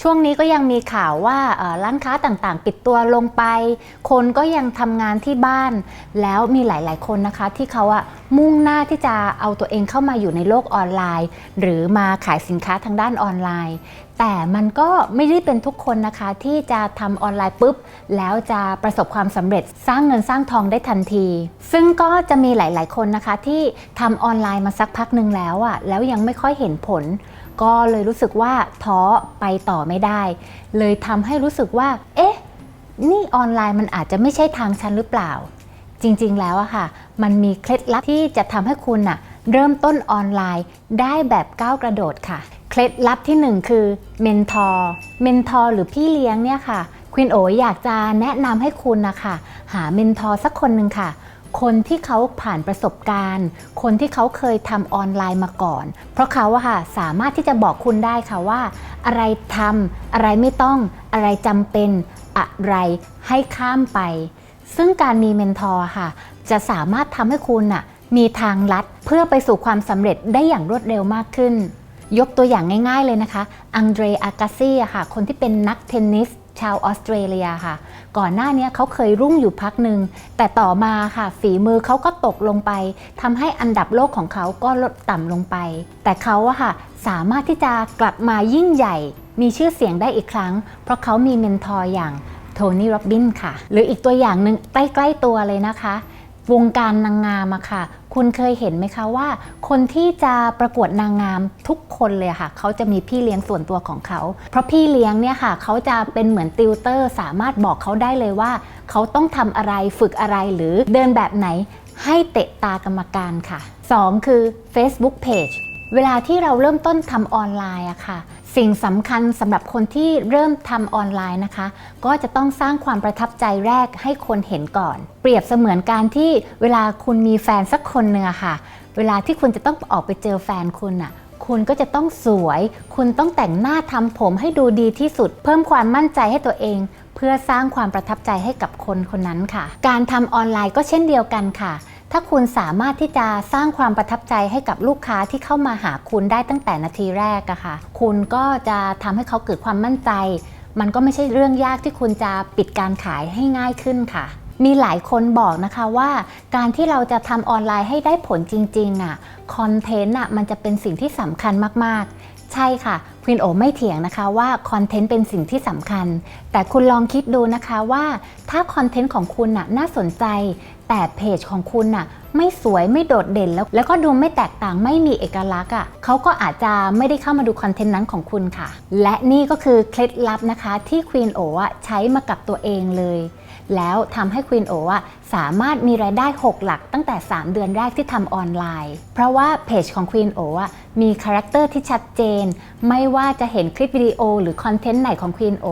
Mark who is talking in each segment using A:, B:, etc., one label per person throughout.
A: ช่วงนี้ก็ยังมีข่าวว่าร้านค้าต่างๆ ปิดตัวลงไป คนก็ยังทำงานที่บ้าน แล้วมีหลาย ๆ คนนะคะที่เขาอะ มุ่งหน้าที่จะเอาตัวเองเข้ามาอยู่ในโลกออนไลน์ หรือมาขายสินค้าทางด้านออนไลน์ แต่มันก็ไม่ได้เป็นทุกคนนะคะ ที่จะทำออนไลน์ปุ๊บ แล้วจะประสบความสำเร็จสร้างเงินสร้างทองได้ทันที ซึ่งก็จะมีหลาย ๆ คนนะคะ ที่ทำออนไลน์มาสักพักหนึ่งแล้วอะแล้วยังไม่ค่อยเห็นผลก็เลยรู้สึกว่าท้อไปต่อไม่ได้ เลยทำให้รู้สึกว่า เอ๊ะ นี่ออนไลน์มันอาจจะไม่ใช่ทางฉันหรือเปล่า จริงๆแล้วอะค่ะ มันมีเคล็ดลับที่จะทำให้คุณน่ะเริ่มต้นออนไลน์ได้แบบก้าวกระโดดค่ะ เคล็ดลับที่หนึ่งคือเมนทอร์เมนทอร์หรือพี่เลี้ยงเนี่ยค่ะควินโออยากจะแนะนำให้คุณนะคะหาเมนทอร์สักคนหนึ่งค่ะ คนที่เขาผ่านประสบการณ์ คนที่เขาเคยทำออนไลน์มาก่อน เพราะเขาอะค่ะสามารถที่จะบอกคุณได้ค่ะว่า อะไรทำอะไรไม่ต้องอะไรจำเป็นอะไรให้ข้ามไป ซึ่งการมีเมนทอร์ค่ะ จะสามารถทำให้คุณน่ะมีทางลัดเพื่อไปสู่ความสำเร็จได้อย่างรวดเร็วมากขึ้น ยกตัวอย่างง่ายๆเลยนะคะอังเดรอากาซีค่ะ คนที่เป็นนักเทนนิสชาวออสเตรเลียค่ะ ก่อนหน้านี้เขาเคยรุ่งอยู่พักหนึ่ง แต่ต่อมาค่ะ ฝีมือเขาก็ตกลงไปทำให้อันดับโลกของเขาก็ลดต่ำลงไป แต่เขาอะค่ะ สามารถที่จะกลับมายิ่งใหญ่ มีชื่อเสียงได้อีกครั้ง เพราะเขามีเมนทอร์อย่าง ทนี่โรบบินค่ะ หรืออีกตัวอย่างหนึ่งใกล้ๆตัวเลยนะคะ วงการนางงามอะค่ะ คุณเคยเห็นไหมคะว่า คนที่จะประกวดนางงามทุกคนเลยค่ะ เขาจะมีพี่เลี้ยงส่วนตัวของเขา เพราะพี่เลี้ยงเนี่ยค่ะ เขาจะเป็นเหมือนติวเตอร์ สามารถบอกเขาได้เลยว่า เขาต้องทำอะไรฝึกอะไรหรือเดินแบบไหนให้เตะตากรรมการค่ะ 2 คือ Facebook Page เวลาที่เราเริ่มต้นทำออนไลน์อะค่ะ สิ่งสำคัญสำหรับคนที่เริ่มทำออนไลน์นะคะ ก็จะต้องสร้างความประทับใจแรกให้คนเห็นก่อน เปรียบเสมือนการที่เวลาคุณมีแฟนสักคนหนึ่งอะค่ะ เวลาที่คุณจะต้องออกไปเจอแฟนคุณอะคุณก็จะต้องสวย คุณต้องแต่งหน้าทำผมให้ดูดีที่สุด เพิ่มความมั่นใจให้ตัวเอง เพื่อสร้างความประทับใจให้กับคนคนนั้นค่ะ การทำออนไลน์ก็เช่นเดียวกันค่ะ ถ้าคุณสามารถที่จะสร้างความประทับใจให้กับลูกค้าที่เข้ามาหาคุณได้ตั้งแต่นาทีแรกอะค่ะ คุณก็จะทำให้เขาเกิดความมั่นใจ มันก็ไม่ใช่เรื่องยากที่คุณจะปิดการขายให้ง่ายขึ้นค่ะ มีหลายคนบอกนะคะว่าการที่เราจะทำออนไลน์ให้ได้ผลจริงๆอะคอนเทนต์อะมันจะเป็นสิ่งที่สำคัญมากๆ ใช่ค่ะ วินโอไม่เถียงนะคะว่าคอนเทนต์เป็นสิ่งที่สำคัญ แต่คุณลองคิดดูนะคะว่าถ้าคอนเทนต์ของคุณน่ะน่าสนใจ แต่เพจของคุณน่ะไม่สวยไม่โดดเด่นแล้ว แล้วก็ดูไม่แตกต่างไม่มีเอกลักษณ์อะเขาก็อาจจะไม่ได้เข้ามาดูคอนเทนต์นั้นของคุณค่ะ และนี่ก็คือเคล็ดลับนะคะที่ควีนโออะใช้มากับตัวเองเลย แล้วทำให้ควีนโออะสามารถมีรายได้ 6 หลักตั้งแต่ 3 เดือนแรกที่ทำออนไลน์ เพราะว่าเพจของควีนโออะมีคาแรคเตอร์ที่ชัดเจน ไม่ว่าจะเห็นคลิปวิดีโอหรือคอนเทนต์ไหนของควีนโอ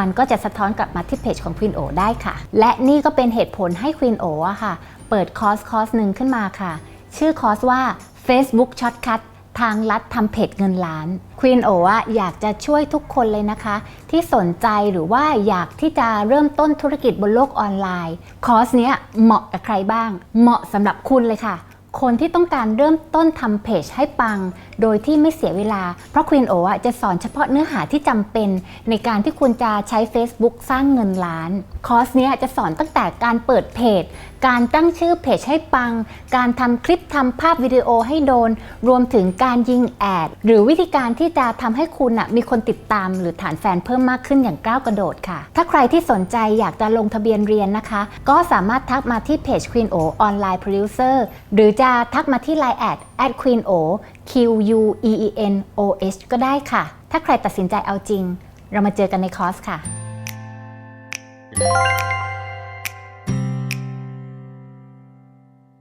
A: มันก็จะสะท้อนกลับมาที่เพจของ Queen O ได้ค่ะ และนี่ก็เป็นเหตุผลให้ Queen O อะค่ะ เปิดคอร์สคอร์สหนึ่งขึ้นมาค่ะ ชื่อคอร์สว่า Facebook Shortcut ทางลัดทำเพจเงินล้าน Queen O อะอยากจะช่วยทุกคนเลยนะคะ ที่สนใจหรือว่าอยากที่จะเริ่มต้นธุรกิจบนโลกออนไลน์ คอร์สเนี้ยเหมาะกับใครบ้าง เหมาะสำหรับคุณเลยค่ะ คนที่ต้องการเริ่มต้นทำเพจให้ปัง โดยที่ไม่เสียเวลา เพราะ Queen O อะจะสอนเฉพาะเนื้อหาที่จำเป็น ในการที่คุณจะใช้ Facebook สร้างเงินล้าน คอร์สนี้จะสอนตั้งแต่การเปิดเพจ การตั้งชื่อเพจให้ปัง การทำคลิปทำภาพวิดีโอให้โดน รวมถึงการยิงแอด หรือวิธีการที่จะทำให้คุณมีคนติดตาม หรือฐานแฟนเพิ่มมากขึ้นอย่างก้าวกระโดดค่ะ ถ้าใครที่สนใจอยากจะลงทะเบียนเรียนนะคะ ก็สามารถทักมาที่เพจ Queen O Online Producer หรือจะทักมาที่ Line แอด at Queen O Q U E E N O H ก็ได้ค่ะ ถ้าใครตัดสินใจเอาจริง เรามาเจอกันในคอร์สค่ะ